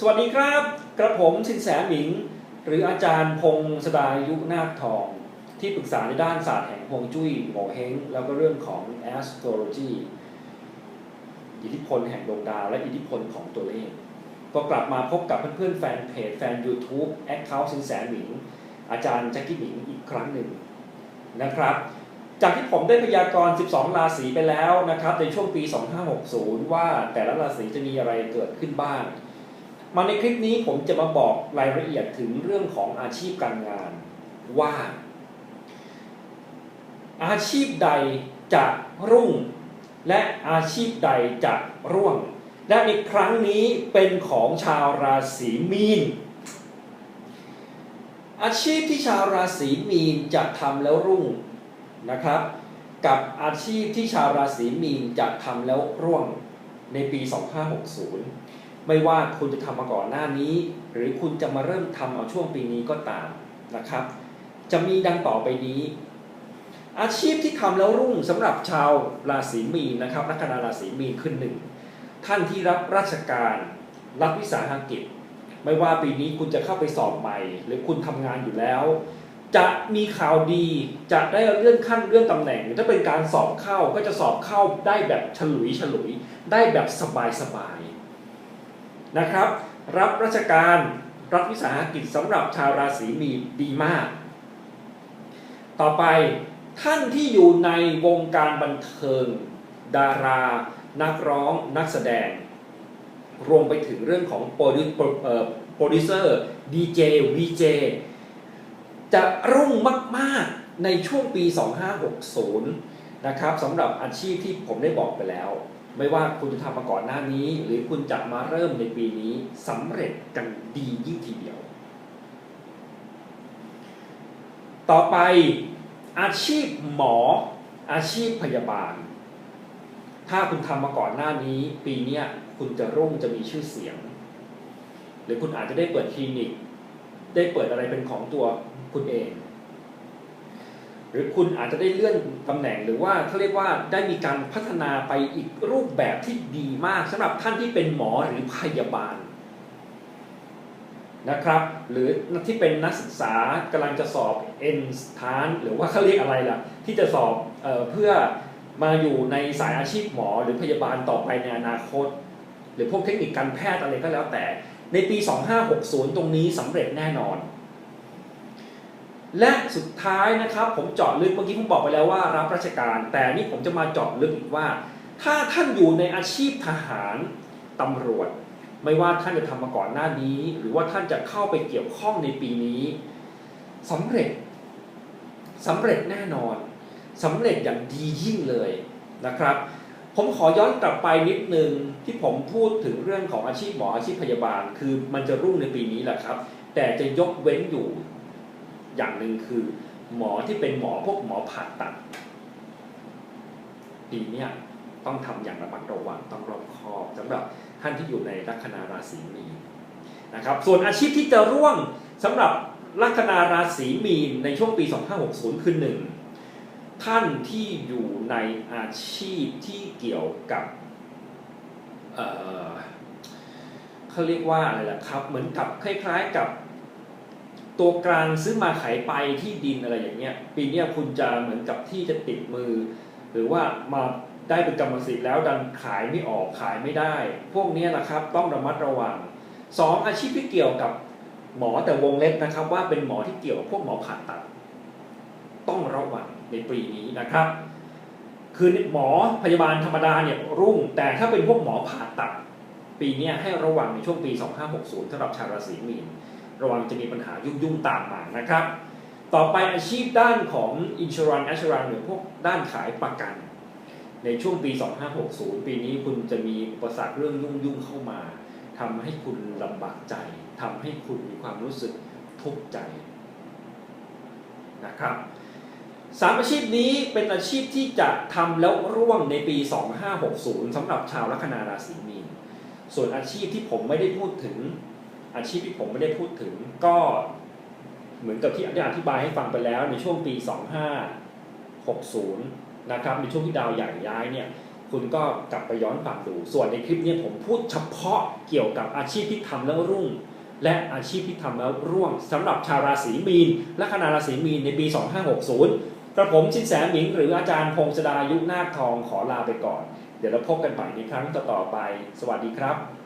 สวัสดีครับ กระผมสินแสหมิง หรืออาจารย์พงศดายุนาคทอง ที่ปรึกษาในด้านศาสตร์แห่งฮวงจุ้ยโงเฮงแล้วก็เรื่องของ astrology อิทธิพลแห่งดวงดาว และอิทธิพลของตัวเลข ก็กลับมาพบกับเพื่อนๆแฟนเพจ แฟน YouTube Account สินแสหมิง อาจารย์แจ็คกี้หมิงอีกครั้งหนึ่งนะครับ จากที่ผมได้พยากรณ์ 12 ราศีไปแล้วนะครับในช่วงปี 2560 ว่าแต่ละราศีจะมีอะไรเกิดขึ้นบ้าง มาในคลิปนี้ผมจะมาบอกรายละเอียดถึงเรื่องของอาชีพการงานว่า อาชีพใดจะรุ่ง และอาชีพใดจะร่วง และในครั้งนี้เป็นของชาวราศีมีน อาชีพที่ชาวราศีมีนจะทำแล้วรุ่งนะครับ กับอาชีพที่ชาวราศีมีนจะทำแล้วร่วงในปี 2560 ไม่ว่าคุณจะทำมาก่อนหน้านี้ หรือคุณจะมาเริ่มทำเอาช่วงปีนี้ก็ตามนะครับ จะมีดังต่อไปนี้ อาชีพที่ทำแล้วรุ่งสำหรับชาวราศีมีนนะครับลัคนาราศีมีนขึ้นหนึ่งท่านที่รับราชการรับวิสาหกิจ ไม่ว่าปีนี้คุณจะเข้าไปสอบใหม่ หรือคุณทำงานอยู่แล้ว จะมีข่าวดีจะได้เลื่อนขั้นเลื่อนตำแหน่ง หรือถ้าเป็นการสอบเข้าก็จะสอบเข้าได้แบบฉลุยฉลุยได้แบบสบายสบาย นะครับ รับราชการรับวิสาหกิจสำหรับชาวราศีมีนดีมาก ต่อไปท่านที่อยู่ในวงการบันเทิง ดารา นักร้องนักแสดง รวมไปถึงเรื่องของโปรดิวเอ่อโปรดิวเซอร์ดีเจวีเจจะรุ่งมาก ๆ ในช่วงปี 2560 นะครับสำหรับอาชีพที่ผมได้บอกไปแล้ว ไม่ว่าคุณจะทำมาก่อนหน้านี้ หรือคุณจะมาเริ่มในปีนี้สำเร็จกันดียิ่งทีเดียว ต่อไปอาชีพหมออาชีพพยาบาล ถ้าคุณทำมาก่อนหน้านี้ ปีนี้คุณจะรุ่งจะมีชื่อเสียง หรือคุณอาจจะได้เปิดคลินิก ได้เปิดอะไรเป็นของตัวคุณเอง หรือคุณอาจจะได้เลื่อนตำแหน่งหรือว่าเขาเรียกว่าได้มีการพัฒนาไปอีกรูปแบบที่ดีมากสำหรับท่านที่เป็นหมอหรือพยาบาลนะครับ หรือที่เป็นนักศึกษากำลังจะสอบเอ็นสทานหรือว่าเขาเรียกอะไรล่ะ ที่จะสอบเออเพื่อมาอยู่ในสายอาชีพหมอหรือพยาบาลต่อไปในอนาคต หรือพวกเทคนิคการแพทย์อะไรก็แล้วแต่ ในปี 2560 ตรงนี้สำเร็จแน่นอน และสุดท้ายนะครับผมเจาะลึกเมื่อกี้ผมบอกไปแล้วว่ารับราชการ แต่นี่ผมจะมาเจาะลึกอีกว่า ถ้าท่านอยู่ในอาชีพทหารตำรวจ ไม่ว่าท่านจะทำมาก่อนหน้านี้ หรือว่าท่านจะเข้าไปเกี่ยวข้องในปีนี้สำเร็จสำเร็จแน่นอนสำเร็จอย่างดียิ่งเลยนะครับ ผมขอย้อนกลับไปนิดนึงที่ผมพูดถึงเรื่องของอาชีพหมออาชีพพยาบาล คือมันจะรุ่งในปีนี้แหละครับ แต่จะยกเว้นอยู่ อย่างหนึ่งคือ หมอที่เป็นหมอพวกหมอผ่าตัดปีเนี้ยต้องทำอย่างระมัดระวังต้องรอบคอบสำหรับท่านที่อยู่ในลัคนาราศีมีนนะครับ ส่วนอาชีพที่จะร่วงสำหรับลัคนาราศีมีนในช่วงปี 2560 คือหนึ่งท่านที่อยู่ในอาชีพที่เกี่ยวกับเเขาเรียกว่าอะไรล่ะครับ เหมือนกับคล้าย ๆ กับ ตัวกลางซื้อมาขายไปที่ดินอะไรอย่างเงี้ยปีนี้คุณจะเหมือนกับที่จะติดมือ หรือว่ามาได้เป็นกรรมสิทธิ์แล้วดันขายไม่ออกขายไม่ได้ พวกนี้นะครับต้องระมัดระวังสองอาชีพที่เกี่ยวกับหมอแต่วงเล็บนะครับ ว่าเป็นหมอที่เกี่ยวกับพวกหมอผ่าตัด ต้องระวังในปีนี้นะครับ คือหมอพยาบาลธรรมดาเนี่ยรุ่ง แต่ถ้าเป็นพวกหมอผ่าตัด ปีนี้ให้ระวังในช่วงปี 2560สำหรับชาวราศีมีน ระวังจะมีปัญหายุ่งๆตามมานะครับ ต่อไปอาชีพด้านของ insurance assurance หรือพวกด้านขายประกัน ในช่วงปี 2560 ปีนี้คุณจะมีอุปสรรคเรื่องยุ่งๆเข้ามาทำให้คุณลำบากใจทำให้คุณมีความรู้สึกทุกข์ใจนะครับสามอาชีพนี้เป็นอาชีพที่จะทำแล้วร่วงในปี 2560สำหรับชาวลัคนาราศีมีน ส่วนอาชีพที่ผมไม่ได้พูดถึง อาชีพที่ผมไม่ได้พูดถึงก็เหมือนกับที่ได้อธิบายให้ฟังไปแล้วในช่วงปี 2560 นะครับในช่วงที่ดาวใหญ่ย้ายเนี่ยคุณก็กลับไปย้อนฟังดู ส่วนในคลิปนี้ผมพูดเฉพาะเกี่ยวกับอาชีพที่ทำแล้วรุ่ง และอาชีพที่ทำแล้วร่วงสำหรับชาวราศีมีน และคณะราศีมีนในปี 2560 กระผมชินแสหมิง หรืออาจารย์พงศดายุนาคทองขอลาไปก่อน เดี๋ยวเราพบกันใหม่ในครั้งต่อๆไป สวัสดีครับ